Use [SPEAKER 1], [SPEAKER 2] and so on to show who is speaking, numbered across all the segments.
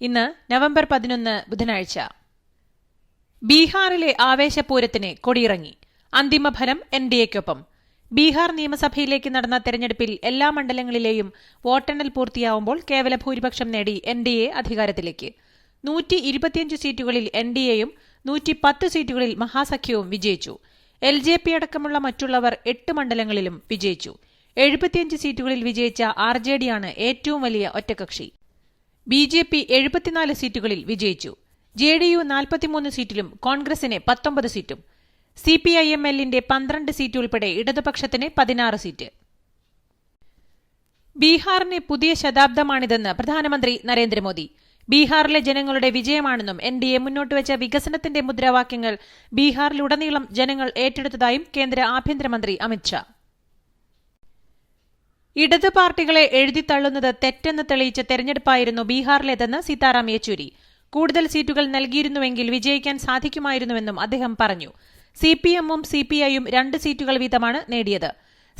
[SPEAKER 1] ഇന്ന് നവംബർ പതിനൊന്ന് ബുധനാഴ്ച. ബീഹാറിലെ ആവേശപൂരത്തിന് കൊടിയിറങ്ങി. അന്തിമഫലം എൻ ഡി എക്കൊപ്പം. ബീഹാർ നിയമസഭയിലേക്ക് നടന്ന തെരഞ്ഞെടുപ്പിൽ എല്ലാ മണ്ഡലങ്ങളിലെയും വോട്ടെണ്ണൽ പൂർത്തിയാവുമ്പോൾ കേവല ഭൂരിപക്ഷം നേടി എൻ ഡി എ അധികാരത്തിലേക്ക്. നൂറ്റി ഇരുപത്തിയഞ്ച് സീറ്റുകളിൽ എൻ ഡി എയും നൂറ്റി പത്ത് സീറ്റുകളിൽ മഹാസഖ്യവും വിജയിച്ചു. എൽ ജെ പി അടക്കമുള്ള മറ്റുള്ളവർ എട്ട് മണ്ഡലങ്ങളിലും വിജയിച്ചു. എഴുപത്തിയഞ്ച് സീറ്റുകളിൽ വിജയിച്ച ആർ ജെ ഡിയാണ് ഏറ്റവും വലിയ ഒറ്റകക്ഷി ബി ജെ പി എഴുപത്തിനാല് സീറ്റുകളിൽ വിജയിച്ചു. ജെ ഡി യു നാൽപ്പത്തിമൂന്ന് സീറ്റിലും കോൺഗ്രസിന് പത്തൊമ്പത് സീറ്റും. സി പി ഐ എം എല്ലിന്റെ പന്ത്രണ്ട് സീറ്റ് ഉൾപ്പെടെ ഇടതുപക്ഷത്തിന് പതിനാറ് സീറ്റ്. ബീഹാറിന് പുതിയ ശതാബ്ദമാണിതെന്ന് പ്രധാനമന്ത്രി നരേന്ദ്രമോദി. ബീഹാറിലെ ജനങ്ങളുടെ വിജയമാണെന്നും എൻ ഡി എ മുന്നോട്ട് വെച്ച വികസനത്തിന്റെ മുദ്രാവാക്യങ്ങൾ ബീഹാറിലുടനീളം ജനങ്ങൾ ഏറ്റെടുത്തതായും കേന്ദ്ര ആഭ്യന്തരമന്ത്രി അമിത്ഷാ ഇടത് പാർട്ടികളെ എഴുതിത്തള്ളുന്നത് തെറ്റെന്ന് തെളിയിച്ച തെരഞ്ഞെടുപ്പായിരുന്നു ബീഹാറിലേതെന്ന് സീതാറാം യെച്ചൂരി. കൂടുതൽ സീറ്റുകൾ നൽകിയിരുന്നുവെങ്കിൽ വിജയിക്കാൻ സാധിക്കുമായിരുന്നുവെന്നും അദ്ദേഹം പറഞ്ഞു. സി പി എമ്മും സി പി ഐയും രണ്ട് സീറ്റുകൾ വീതമാണ് നേടിയത്.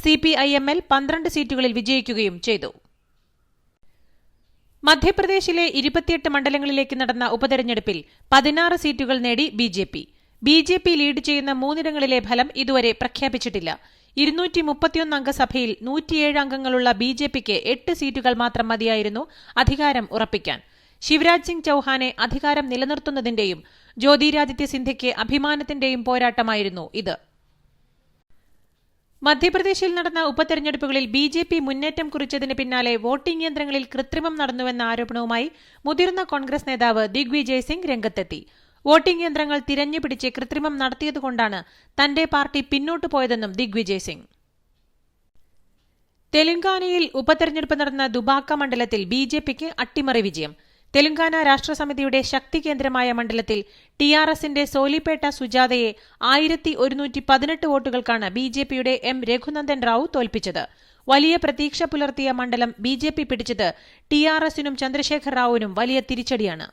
[SPEAKER 1] C P I M L പന്ത്രണ്ട് സീറ്റുകളിൽ വിജയിക്കുകയും ചെയ്തു. മധ്യപ്രദേശിലെ ഇരുപത്തിയെട്ട് മണ്ഡലങ്ങളിലേക്ക് നടന്ന ഉപതെരഞ്ഞെടുപ്പിൽ പതിനാറ് സീറ്റുകൾ നേടി B J P. B J P lead ചെയ്യുന്ന മൂന്നിടങ്ങളിലെ ഫലം ഇതുവരെ പ്രഖ്യാപിച്ചിട്ടില്ല. ഇരുന്നൂറ്റി മുപ്പത്തിയൊന്ന് അംഗസഭയിൽ നൂറ്റിയേഴ് അംഗങ്ങളുള്ള ബി ജെ പിക്ക് എട്ട് സീറ്റുകൾ മാത്രം മതിയായിരുന്നു അധികാരം ഉറപ്പിക്കാൻ. ശിവരാജ് സിംഗ് ചൌഹാനെ അധികാരം നിലനിർത്തുന്നതിന്റെയും ജ്യോതിരാദിത്യ സിന്ധ്യയ്ക്ക് അഭിമാനത്തിന്റെയും പോരാട്ടമായിരുന്നു ഇത്. മധ്യപ്രദേശിൽ നടന്ന ഉപതെരഞ്ഞെടുപ്പുകളിൽ ബി ജെ പി മുന്നേറ്റം കുറിച്ചതിന് പിന്നാലെ വോട്ടിംഗ് യന്ത്രങ്ങളിൽ കൃത്രിമം നടന്നുവെന്ന ആരോപണവുമായി മുതിർന്ന കോൺഗ്രസ് നേതാവ് ദിഗ്വിജയ് സിംഗ് രംഗത്തെത്തി. വോട്ടിംഗ് യന്ത്രങ്ങൾ തിരഞ്ഞുപിടിച്ച് കൃത്രിമം നടത്തിയതുകൊണ്ടാണ് തന്റെ പാർട്ടി പിന്നോട്ടു പോയതെന്നും ദിഗ്വിജയ് സിംഗ്. തെലങ്കാനയിൽ ഉപതെരഞ്ഞെടുപ്പ് നടന്ന ദുബാക്ക മണ്ഡലത്തിൽ ബി ജെ പിക്ക് അട്ടിമറി വിജയം. തെലങ്കാന രാഷ്ട്രസമിതിയുടെ ശക്തി കേന്ദ്രമായ മണ്ഡലത്തിൽ ടി ആർ എസിന്റെ സോലിപേട്ട സുജാതയെ ആയിരത്തി ഒരുന്നൂറ്റി പതിനെട്ട് വോട്ടുകൾക്കാണ് ബി ജെ പിയുടെ എം രഘുനന്ദൻ റാവു തോൽപ്പിച്ചത്. വലിയ പ്രതീക്ഷ പുലർത്തിയ മണ്ഡലം ബി ജെ പി പിടിച്ചത് ടി ആർ എസിനും ചന്ദ്രശേഖർ റാവുവിനും വലിയ തിരിച്ചടിയാണ്.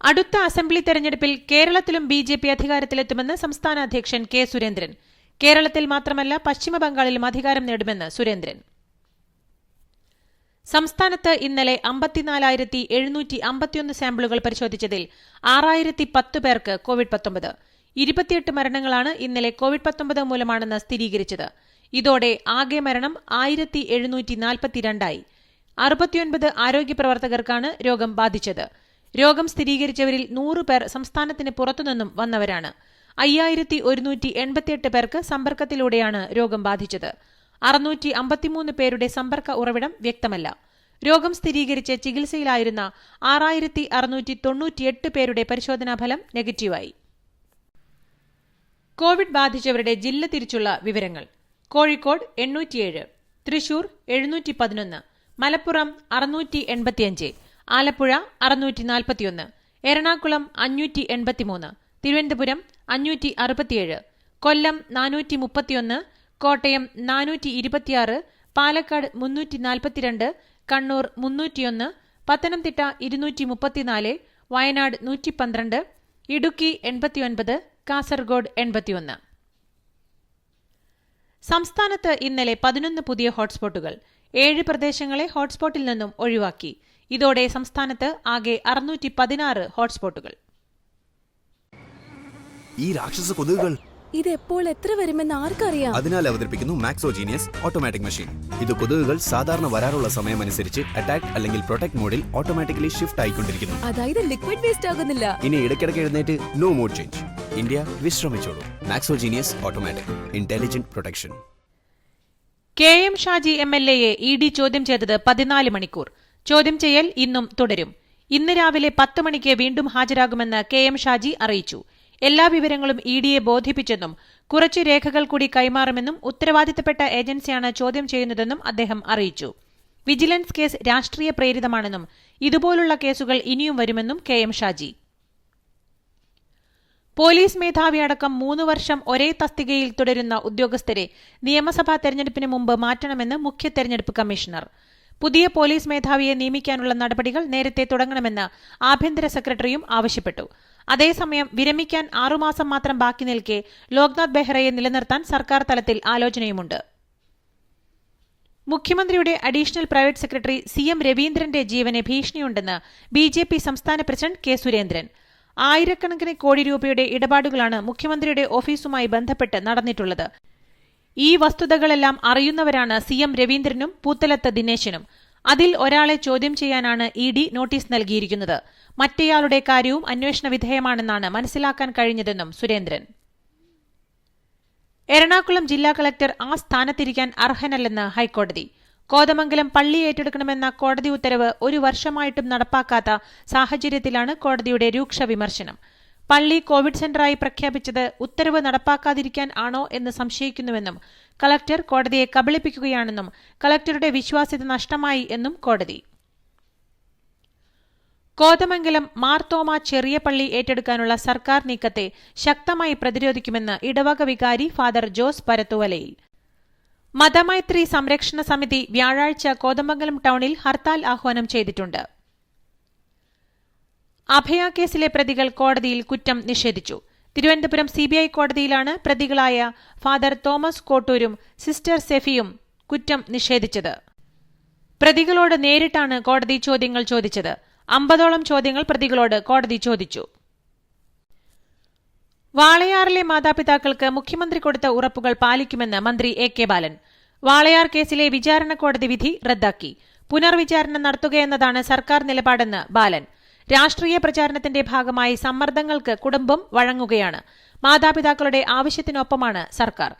[SPEAKER 1] അടുത്ത അസംബ്ലി തെരഞ്ഞെടുപ്പിൽ കേരളത്തിലും ബി ജെ പി അധികാരത്തിലെത്തുമെന്ന് സംസ്ഥാന അധ്യക്ഷൻ കെ സുരേന്ദ്രൻ. കേരളത്തിൽ മാത്രമല്ല പശ്ചിമബംഗാളിലും അധികാരം നേടുമെന്ന് സുരേന്ദ്രൻ. സംസ്ഥാനത്ത് ഇന്നലെ അമ്പത്തിനാലായിരത്തി എഴുന്നൂറ്റി അമ്പത്തിയൊന്ന് സാമ്പിളുകൾ പരിശോധിച്ചതിൽ ആറായിരത്തി പത്ത് പേർക്ക് കോവിഡ് പത്തൊമ്പത്. ഇരുപത്തിയെട്ട് മരണങ്ങളാണ് ഇന്നലെ കോവിഡ് പത്തൊമ്പത് മൂലമാണെന്ന് സ്ഥിരീകരിച്ചത്. ഇതോടെ ആകെ മരണം ആയിരത്തി എഴുന്നൂറ്റി നാൽപ്പത്തിരണ്ടായി അറുപത്തിയൊൻപത് ആരോഗ്യ പ്രവർത്തകർക്കാണ് രോഗം ബാധിച്ചത്. രോഗം സ്ഥിരീകരിച്ചവരിൽ നൂറ് പേർ സംസ്ഥാനത്തിന് പുറത്തുനിന്നും വന്നവരാണ്. അയ്യായിരത്തി ഒരുന്നൂറ്റി എൺപത്തിയെട്ട് പേർക്ക് സമ്പർക്കത്തിലൂടെയാണ് രോഗം ബാധിച്ചത്. അറുന്നൂറ്റി അമ്പത്തിമൂന്ന് പേരുടെ സമ്പർക്ക ഉറവിടം വ്യക്തമല്ല. രോഗം സ്ഥിരീകരിച്ച് ചികിത്സയിലായിരുന്ന ആറായിരത്തി അറുന്നൂറ്റി തൊണ്ണൂറ്റിയെട്ട് പേരുടെ പരിശോധനാ ഫലം നെഗറ്റീവായി. കോവിഡ് ബാധിച്ചവരുടെ ജില്ല തിരിച്ചുള്ള വിവരങ്ങൾ. കോഴിക്കോട് എണ്ണൂറ്റിയേഴ് തൃശൂർ എഴുന്നൂറ്റി പതിനൊന്ന് മലപ്പുറം അറുന്നൂറ്റി എൺപത്തിയഞ്ച് ആലപ്പുഴ അറുന്നൂറ്റി നാൽപ്പത്തിയൊന്ന് എറണാകുളം അഞ്ഞൂറ്റി എൺപത്തിമൂന്ന് തിരുവനന്തപുരം അഞ്ഞൂറ്റി അറുപത്തിയേഴ് കൊല്ലം നാനൂറ്റി മുപ്പത്തിയൊന്ന് കോട്ടയം നാനൂറ്റി ഇരുപത്തിയാറ് പാലക്കാട് മുന്നൂറ്റി നാൽപ്പത്തിരണ്ട് കണ്ണൂർ മുന്നൂറ്റിയൊന്ന് പത്തനംതിട്ട ഇരുന്നൂറ്റി മുപ്പത്തിനാല് വയനാട് നൂറ്റി പന്ത്രണ്ട് ഇടുക്കി എൺപത്തിയൊൻപത് കാസർഗോഡ് എൺപത്തിയൊന്ന്. സംസ്ഥാനത്ത് ഇന്നലെ പതിനൊന്ന് പുതിയ ഹോട്ട്സ്പോട്ടുകൾ ഏഴ് പ്രദേശങ്ങളെ ഹോട്ട്സ്പോട്ടിൽ നിന്നും ഒഴിവാക്കി. ഇതോടെ സംസ്ഥാനത്ത് ആകെ അറുന്നൂറ്റി പതിനാറ് ഹോട്ട്സ്പോട്ടുകൾ.
[SPEAKER 2] ഈ രാക്ഷസ കൊതുകുകൾ
[SPEAKER 3] ഇത് എപ്പോൾ എത്ര വരുമെന്ന് ആർക്കറിയാം?
[SPEAKER 2] അതിനാൽ അവതരിപ്പിക്കുന്നു മാക്സോജീനിയസ് ഓട്ടോമാറ്റിക് മെഷീൻ ഇത് കൊതുകുകൾ സാധാരണ വരാറുള്ള സമയം അനുസരിച്ച് അറ്റാക്ക് അല്ലെങ്കിൽ പ്രൊട്ടക്ട് മോഡിൽ ഓട്ടോമാറ്റിക്കലി ഷിഫ്റ്റ് ആയിക്കൊണ്ടിരിക്കുന്നു.
[SPEAKER 3] അതായത് ലിക്വിഡ് വേസ്റ്റ് ആകുന്നില്ല.
[SPEAKER 2] ഇനി ഇടയ്ക്കിടയ്ക്ക് എഴുന്നേറ്റ് നോ മോഡ് ചേഞ്ച് ഇന്ത്യ വിശ്രമിച്ചോളൂ. മാക്സോജീനിയസ് automatic intelligent protection
[SPEAKER 1] K M Shaji M L എയെ E D ചോദ്യം ചെയ്തത് പതിനാല് മണിക്കൂർ. ചോദ്യം ചെയ്യൽ ഇന്നും തുടരും. ഇന്ന് രാവിലെ പത്ത് മണിക്ക് വീണ്ടും ഹാജരാകുമെന്ന് കെ എം ഷാജി അറിയിച്ചു. എല്ലാ വിവരങ്ങളും ഇ ഡിയെ ബോധിപ്പിച്ചെന്നും കുറച്ച് രേഖകൾ കൂടി കൈമാറുമെന്നും ഉത്തരവാദിത്തപ്പെട്ട ഏജൻസിയാണ് ചോദ്യം ചെയ്യുന്നതെന്നും അദ്ദേഹം അറിയിച്ചു. വിജിലൻസ് കേസ് രാഷ്ട്രീയ പ്രേരിതമാണെന്നും ഇതുപോലുള്ള കേസുകൾ ഇനിയും വരുമെന്നും കെ എം ഷാജി. പോലീസ് മേധാവി അടക്കം മൂന്ന് വർഷം ഒരേ തസ്തികയിൽ തുടരുന്ന ഉദ്യോഗസ്ഥരെ നിയമസഭാ തെരഞ്ഞെടുപ്പിന് മുമ്പ് മാറ്റണമെന്ന് മുഖ്യ തെരഞ്ഞെടുപ്പ് കമ്മീഷണർ. പുതിയ പോലീസ് മേധാവിയെ നിയമിക്കാനുള്ള നടപടികൾ നേരത്തെ തുടങ്ങണമെന്ന് ആഭ്യന്തര സെക്രട്ടറിയും ആവശ്യപ്പെട്ടു. അതേസമയം വിരമിക്കാൻ ആറുമാസം മാത്രം ബാക്കി നിൽക്കെ ലോക്നാഥ് ബെഹ്റയെ നിലനിർത്താൻ സർക്കാർ തലത്തിൽ ആലോചനയുമുണ്ട്. മുഖ്യമന്ത്രിയുടെ additional private secretary C M രവീന്ദ്രന്റെ ജീവന് ഭീഷണിയുണ്ടെന്ന് ബി ജെ പി സംസ്ഥാന പ്രസിഡന്റ് കെ സുരേന്ദ്രൻ. ആയിരക്കണക്കിന് കോടി രൂപയുടെ ഇടപാടുകളാണ് മുഖ്യമന്ത്രിയുടെ ഓഫീസുമായി ബന്ധപ്പെട്ട് നടന്നിട്ടുള്ളത്. ഈ വസ്തുതകളെല്ലാം അറിയുന്നവരാണ് സി എം രവീന്ദ്രനും പൂത്തലത്ത് ദിനേശനും. അതിൽ ഒരാളെ ചോദ്യം ചെയ്യാനാണ് ഇ ഡി നോട്ടീസ് നൽകിയിരിക്കുന്നത്. മറ്റേയാളുടെ കാര്യവും അന്വേഷണ വിധേയമാണെന്നാണ് മനസ്സിലാക്കാൻ കഴിഞ്ഞതെന്നും സുരേന്ദ്രൻ. എറണാകുളം ജില്ലാ കളക്ടർ ആ സ്ഥാനത്തിരിക്കാൻ അർഹനല്ലെന്ന് ഹൈക്കോടതി. കോതമംഗലം പള്ളി ഏറ്റെടുക്കണമെന്ന കോടതി ഉത്തരവ് ഒരു വർഷമായിട്ടും നടപ്പാക്കാത്ത സാഹചര്യത്തിലാണ് കോടതിയുടെ രൂക്ഷ വിമർശനം. പള്ളി കോവിഡ് സെന്ററായി പ്രഖ്യാപിച്ചത് ഉത്തരവ് നടപ്പാക്കാതിരിക്കാൻ ആണോ എന്ന് സംശയിക്കുന്നുവെന്നും കളക്ടർ കോടതിയെ കബളിപ്പിക്കുകയാണെന്നും കളക്ടറുടെ വിശ്വാസ്യത നഷ്ടമായി എന്നും കോടതി. കോതമംഗലം മാർത്തോമ ചെറിയ പള്ളി ഏറ്റെടുക്കാനുള്ള സർക്കാർ നീക്കത്തെ ശക്തമായി പ്രതിരോധിക്കുമെന്ന് ഇടവക വികാരി ഫാദർ ജോസ് പരത്തുവലയിൽ. മതമൈത്രി സംരക്ഷണ സമിതി വ്യാഴാഴ്ച കോതമംഗലം ടൌണിൽ ഹർത്താൽ ആഹ്വാനം ചെയ്തിട്ടുണ്ട്. അഭയ കേസിലെ പ്രതികൾ കോടതിയിൽ കുറ്റം നിഷേധിച്ചു. തിരുവനന്തപുരം സിബിഐ കോടതിയിലാണ് പ്രതികളായ ഫാദർ തോമസ് കോട്ടൂരും സിസ്റ്റർ സെഫിയും കുറ്റം നിഷേധിച്ചത്. പ്രതികളോട് നേരിട്ടാണ് കോടതി ചോദ്യങ്ങൾ ചോദിച്ചത്. അമ്പതോളം ചോദ്യങ്ങൾ പ്രതികളോട് കോടതി ചോദിച്ചു. വാളയാറിലെ മാതാപിതാക്കൾക്ക് മുഖ്യമന്ത്രി കൊടുത്ത ഉറപ്പുകൾ പാലിക്കുമെന്ന് മന്ത്രി എ കെ ബാലൻ. വാളയാർ കേസിലെ വിചാരണ കോടതി വിധി റദ്ദാക്കി. പുനർവിചാരണ നടത്തുകയെന്നതാണ് സർക്കാർ നിലപാടെന്ന് ബാലൻ. രാഷ്ട്രീയ പ്രചാരണത്തിന്റെ ഭാഗമായി സമ്മർദ്ദങ്ങൾക്ക് കുടുംബം വഴങ്ങുകയാണ്. മാതാപിതാക്കളുടെ ആവശ്യത്തിനൊപ്പമാണ് സർക്കാർ.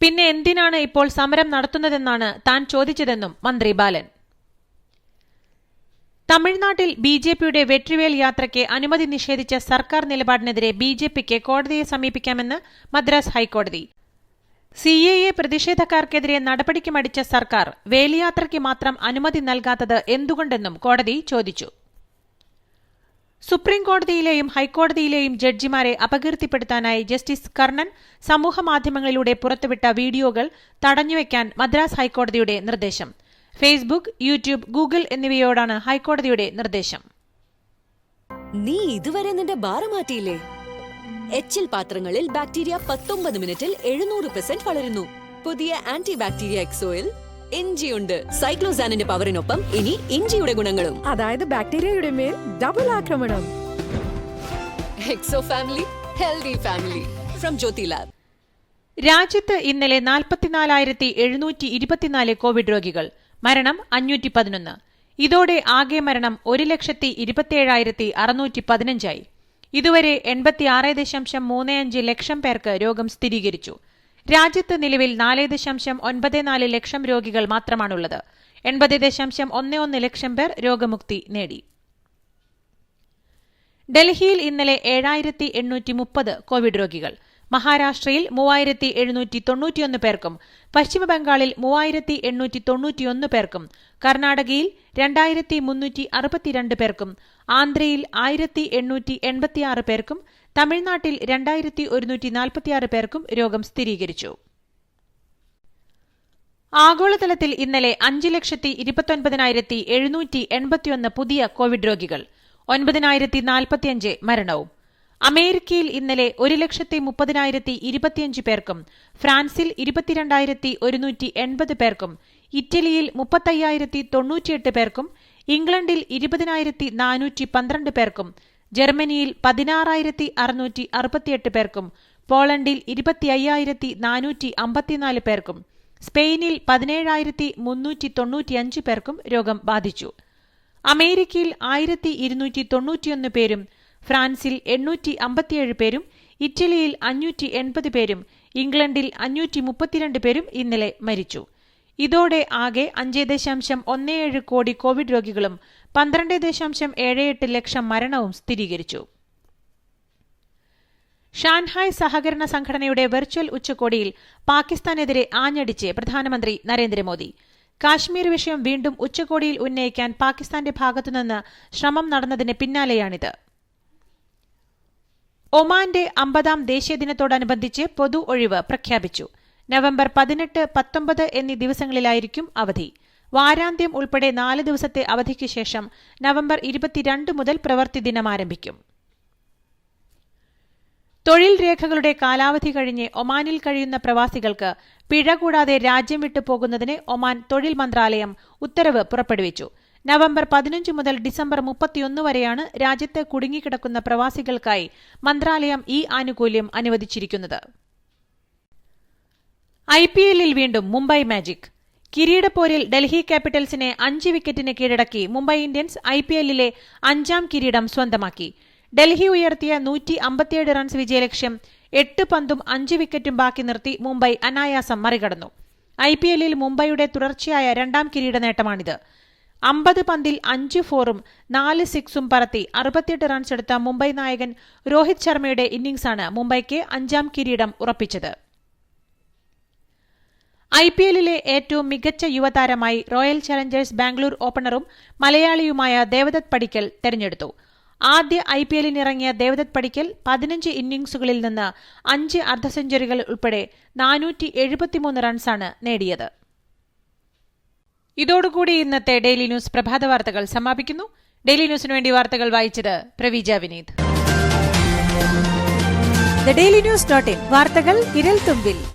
[SPEAKER 1] പിന്നെ എന്തിനാണ് ഇപ്പോൾ സമരം നടത്തുന്നതെന്നാണ് താൻ ചോദിച്ചതെന്നും മന്ത്രി ബാലൻ. തമിഴ്നാട്ടിൽ ബി ജെ പിയുടെ വെട്രിവേൽ യാത്രയ്ക്ക് അനുമതി നിഷേധിച്ച സർക്കാർ നിലപാടിനെതിരെ ബി ജെ പിക്ക് കോടതിയെ സമീപിക്കാമെന്ന് മദ്രാസ് ഹൈക്കോടതി. സി എ എ പ്രതിഷേധക്കാർക്കെതിരെ നടപടിക്ക് മടിച്ച സർക്കാർ വേലിയാത്രയ്ക്ക് മാത്രം അനുമതി നൽകാത്തത് എന്തുകൊണ്ടെന്നും കോടതി ചോദിച്ചു. സുപ്രീം കോടതിയിലെയും ഹൈക്കോടതിയിലെയും ജഡ്ജിമാരെ അപകീർത്തിപ്പെടുത്താനായി ജസ്റ്റിസ് കർണൻ സമൂഹമാധ്യമങ്ങളിലൂടെ പുറത്തുവിട്ട വീഡിയോകൾ തടഞ്ഞുവെക്കാൻ മദ്രാസ് ഹൈക്കോടതിയുടെ നിർദ്ദേശം. ഫേസ്ബുക്ക് യൂട്യൂബ് ഗൂഗിൾ എന്നിവയോടാണ് ഹൈക്കോടതിയുടെ നിർദ്ദേശം.
[SPEAKER 4] നീ ഇതുവരെ നിന്റെ ബാറ് മാറ്റിയില്ലേ? എച്ചിൽ പാത്രങ്ങളിൽ ബാക്ടീരിയ പത്തൊമ്പത് മിനിറ്റിൽ എഴുന്നൂറ് പെർസെന്റ് വളരുന്നു. പുതിയ ആന്റി ബാക്ടീരിയ എക്സോയിൽ ഇഞ്ചിയുണ്ട്. സൈക്ലോസാനിന്റെ പവറിനൊപ്പം ഇനി ഇഞ്ചിയുടെ ഗുണങ്ങളും.
[SPEAKER 5] അതായത് ബാക്ടീരിയയുടെ മേൽ ഡബിൾ ആക്രമണം.
[SPEAKER 4] Exo family healthy family from Jyothy lab
[SPEAKER 1] രാജ്യത്ത് ഇന്നലെ നാൽപ്പത്തിനാലായിരത്തി എഴുന്നൂറ്റി ഇരുപത്തിനാല് കോവിഡ് രോഗികൾ മരണം അഞ്ഞൂറ്റി പതിനൊന്ന് ഇതോടെ ആകെ മരണം ഒരു ലക്ഷത്തി ഇരുപത്തിയേഴായിരത്തി അറുന്നൂറ്റി പതിനഞ്ചായി ഇതുവരെ എൺപത്തിയാറ് ദശാംശം മൂന്ന് അഞ്ച് ലക്ഷം പേർക്ക് രോഗം സ്ഥിരീകരിച്ചു. രാജ്യത്ത് നിലവിൽ നാല് ദശാംശം ഒൻപത് നാല് ലക്ഷം രോഗികൾ മാത്രമാണുള്ളത്. എൺപത് ദശാംശം ഒന്ന് ഒന്ന് ലക്ഷം പേർ രോഗമുക്തി നേടി. ഡൽഹിയിൽ ഇന്നലെ ഏഴായിരത്തി എണ്ണൂറ്റി മുപ്പത് കോവിഡ് രോഗികൾ. മഹാരാഷ്ട്രയിൽ മൂവായിരത്തി എഴുന്നൂറ്റി തൊണ്ണൂറ്റിയൊന്ന് പേർക്കും പശ്ചിമബംഗാളിൽ മൂവായിരത്തി എണ്ണൂറ്റി തൊണ്ണൂറ്റിയൊന്ന് പേർക്കും കർണാടകയിൽ രണ്ടായിരത്തി മുന്നൂറ്റി അറുപത്തിരണ്ട് പേർക്കും ആന്ധ്രയിൽ ആയിരത്തി എണ്ണൂറ്റി എൺപത്തിയാറ് പേർക്കും തമിഴ്നാട്ടിൽ രണ്ടായിരത്തി ഒരുന്നൂറ്റി നാൽപ്പത്തിയാറ് പേർക്കും രോഗം സ്ഥിരീകരിച്ചു. ആഗോളതലത്തിൽ ഇന്നലെ അഞ്ച് ലക്ഷത്തി ഇരുപത്തൊൻപതിനായിരത്തി എഴുന്നൂറ്റി എൺപത്തിയൊന്ന് പുതിയ കോവിഡ് രോഗികൾ ഒൻപതിനായിരത്തി നാൽപ്പത്തിയഞ്ച് മരണവും. അമേരിക്കയിൽ ഇന്നലെ ഒരു ലക്ഷത്തി മുപ്പതിനായിരത്തി ഇരുപത്തിയഞ്ച് പേർക്കും ഫ്രാൻസിൽ ഇരുപത്തിരണ്ടായിരത്തി ഒരുന്നൂറ്റി എൺപത് പേർക്കും ഇറ്റലിയിൽ മുപ്പത്തയ്യായിരത്തി തൊണ്ണൂറ്റിയെട്ട് പേർക്കും ഇംഗ്ലണ്ടിൽ ഇരുപതിനായിരത്തി നാനൂറ്റി പന്ത്രണ്ട് പേർക്കും ജർമ്മനിയിൽ പതിനാറായിരത്തി അറുന്നൂറ്റി അറുപത്തിയെട്ട് പേർക്കും പോളണ്ടിൽ ഇരുപത്തി അയ്യായിരത്തി നാനൂറ്റി അമ്പത്തിനാല് പേർക്കും സ്പെയിനിൽ പതിനേഴായിരത്തി മുന്നൂറ്റി തൊണ്ണൂറ്റിയഞ്ച് പേർക്കും രോഗം ബാധിച്ചു. അമേരിക്കയിൽ ആയിരത്തി ഇരുന്നൂറ്റി തൊണ്ണൂറ്റിയൊന്ന് പേരും ഫ്രാൻസിൽ എണ്ണൂറ്റി അമ്പത്തിയേഴ് പേരും ഇറ്റലിയിൽ അഞ്ഞൂറ്റി എൺപത് പേരും ഇംഗ്ലണ്ടിൽ അഞ്ഞൂറ്റി മുപ്പത്തിരണ്ട് പേരും ഇന്നലെ മരിച്ചു. ഇതോടെ ആകെ അഞ്ച് ദശാംശം ഒന്ന് ഏഴ് കോടി കോവിഡ് രോഗികളും പന്ത്രണ്ട് ദശാംശം ഏഴ് എട്ട് ലക്ഷം മരണവും സ്ഥിരീകരിച്ചു. ഷാൻഹായ് സഹകരണ സംഘടനയുടെ വെർച്വൽ ഉച്ചകോടിയിൽ പാകിസ്ഥാനെതിരെ ആഞ്ഞടിച്ച് പ്രധാനമന്ത്രി നരേന്ദ്രമോദി. കാശ്മീർ വിഷയം വീണ്ടും ഉച്ചകോടിയിൽ ഉന്നയിക്കാൻ പാകിസ്ഥാന്റെ ഭാഗത്തുനിന്ന് ശ്രമം നടന്നതിന് പിന്നാലെയാണിത്. ഒമാന്റെ അമ്പതാം ദേശീയ ദിനത്തോടനുബന്ധിച്ച് പൊതു ഒഴിവ് പ്രഖ്യാപിച്ചു. നവംബർ പതിനെട്ട് പത്തൊമ്പത് എന്നീ ദിവസങ്ങളിലായിരിക്കും അവധി. വാരാന്ത്യം ഉൾപ്പെടെ നാല് ദിവസത്തെ അവധിക്ക് ശേഷം നവംബർ ഇരുപത്തിരണ്ട് മുതൽ പ്രവൃത്തി ദിനം ആരംഭിക്കും. തൊഴിൽ രേഖകളുടെ കാലാവധി കഴിഞ്ഞ് ഒമാനിൽ കഴിയുന്ന പ്രവാസികൾക്ക് പിഴ കൂടാതെ രാജ്യം വിട്ടു പോകുന്നതിന് ഒമാൻ തൊഴിൽ മന്ത്രാലയം ഉത്തരവ് പുറപ്പെടുവിച്ചു. നവംബർ പതിനഞ്ച് മുതൽ ഡിസംബർ മുപ്പത്തിയൊന്ന് വരെയാണ് രാജ്യത്ത് കുടുങ്ങിക്കിടക്കുന്ന പ്രവാസികൾക്കായി മന്ത്രാലയം ഈ ആനുകൂല്യം അനുവദിച്ചിരിക്കുന്നത്. ഐ വീണ്ടും മുംബൈ മാജിക്. കിരീടപ്പോരിൽ ഡൽഹി ക്യാപിറ്റൽസിനെ അഞ്ച് വിക്കറ്റിന് കീഴടക്കി മുംബൈ ഇന്ത്യൻസ് ഐ പി എല്ലിലെ അഞ്ചാം കിരീടം സ്വന്തമാക്കി. ഡൽഹി ഉയർത്തിയ നൂറ്റി അമ്പത്തിയേഴ് റൺസ് വിജയലക്ഷ്യം എട്ട് പന്തും അഞ്ച് വിക്കറ്റും ബാക്കി നിർത്തി മുംബൈ അനായാസം മറികടന്നു. ഐ പി എല്ലിൽ മുംബൈയുടെ തുടർച്ചയായ രണ്ടാം കിരീട നേട്ടമാണിത്. അമ്പത് പന്തിൽ അഞ്ച് ഫോറും നാല് സിക്സും പറത്തി അറുപത്തിയെട്ട് റൺസ് എടുത്ത മുംബൈ നായകൻ രോഹിത് ശർമ്മയുടെ ഇന്നിംഗ്സാണ് മുംബൈക്ക് അഞ്ചാം കിരീടം ഉറപ്പിച്ചത്. ഐ പി എല്ലിലെ ഏറ്റവും മികച്ച യുവതാരമായി റോയൽ ചലഞ്ചേഴ്സ് ബാംഗ്ലൂർ ഓപ്പണറും മലയാളിയുമായ ദേവദത്ത് പടിക്കൽ തെരഞ്ഞെടുത്തു. ആദ്യ ഐ പി എല്ലിനിറങ്ങിയ ദേവദത്ത് പടിക്കൽ പതിനഞ്ച് ഇന്നിംഗ്സുകളിൽ നിന്ന് അഞ്ച് അർദ്ധ സെഞ്ചുറികൾ ഉൾപ്പെടെ നാനൂറ്റി എഴുപത്തിമൂന്ന് റൺസാണ് നേടിയത്. ഇതോടുകൂടി ഇന്നത്തെ ഡെയിലി ന്യൂസ് പ്രഭാത വാർത്തകൾ സമാപിക്കുന്നു. ഡെയിലി ന്യൂസിന് വേണ്ടി വാർത്തകൾ വായിച്ചത് Praveeja Vineeth.
[SPEAKER 5] Daily news dot in. വാർത്തകൾ ഇരൽ തുമ്പിൽ.